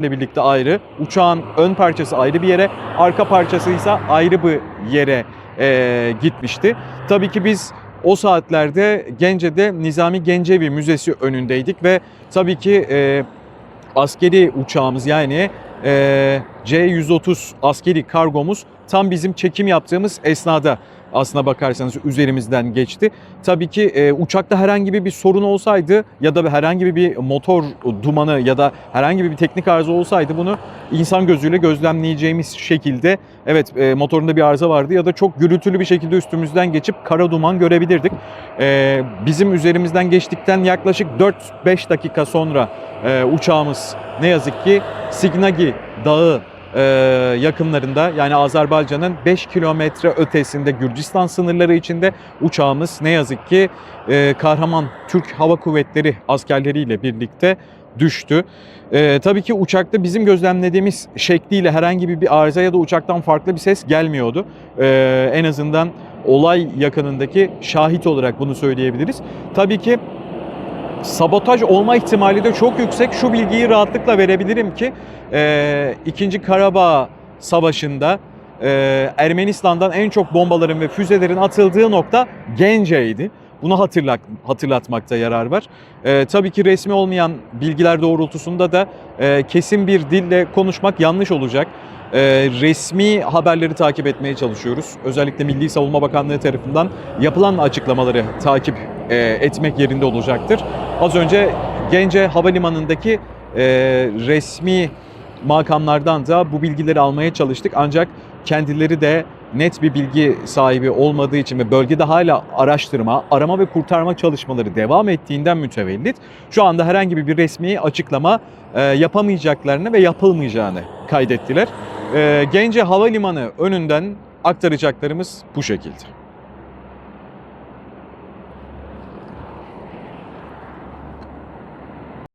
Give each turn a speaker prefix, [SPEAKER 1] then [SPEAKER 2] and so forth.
[SPEAKER 1] ile birlikte ayrı. Uçağın ön parçası ayrı bir yere, arka parçası ise ayrı bir yere e, gitmişti. Tabii ki biz o saatlerde Gence'de Nizami Gencevi Müzesi önündeydik ve tabii ki e, askeri uçağımız yani e, C-130 askeri kargomuz tam bizim çekim yaptığımız esnada aslına bakarsanız üzerimizden geçti. Tabii ki e, uçakta herhangi bir sorun olsaydı ya da herhangi bir motor dumanı ya da herhangi bir teknik arıza olsaydı bunu insan gözüyle gözlemleyeceğimiz şekilde evet e, motorunda bir arıza vardı ya da çok gürültülü bir şekilde üstümüzden geçip kara duman görebilirdik. E, bizim üzerimizden geçtikten yaklaşık 4-5 dakika sonra e, uçağımız ne yazık ki Signagi Dağı e, yakınlarında yani Azerbaycan'ın 5 kilometre ötesinde Gürcistan sınırları içinde uçağımız ne yazık ki e, kahraman Türk Hava Kuvvetleri askerleriyle birlikte düştü. E, tabii ki uçakta bizim gözlemlediğimiz şekliyle herhangi bir, arıza ya da uçaktan farklı bir ses gelmiyordu. E, en azından olay yakınındaki şahit olarak bunu söyleyebiliriz. Tabii ki sabotaj olma ihtimali de çok yüksek. Şu bilgiyi rahatlıkla verebilirim ki e, 2. Karabağ Savaşı'nda e, Ermenistan'dan en çok bombaların ve füzelerin atıldığı nokta Gence'ydi. Bunu hatırlat, hatırlatmakta yarar var. E, tabii ki resmi olmayan bilgiler doğrultusunda da e, kesin bir dille konuşmak yanlış olacak. E, resmi haberleri takip etmeye çalışıyoruz. Özellikle Milli Savunma Bakanlığı tarafından yapılan açıklamaları takip e, etmek yerinde olacaktır. Az önce Gence Havalimanı'ndaki e, resmi makamlardan da bu bilgileri almaya çalıştık. Ancak kendileri de net bir bilgi sahibi olmadığı için ve bölgede hala araştırma, arama ve kurtarma çalışmaları devam ettiğinden mütevellit şu anda herhangi bir resmi açıklama e, yapamayacaklarını ve yapılmayacağını kaydettiler. E, Gence Havalimanı önünden aktaracaklarımız bu şekilde.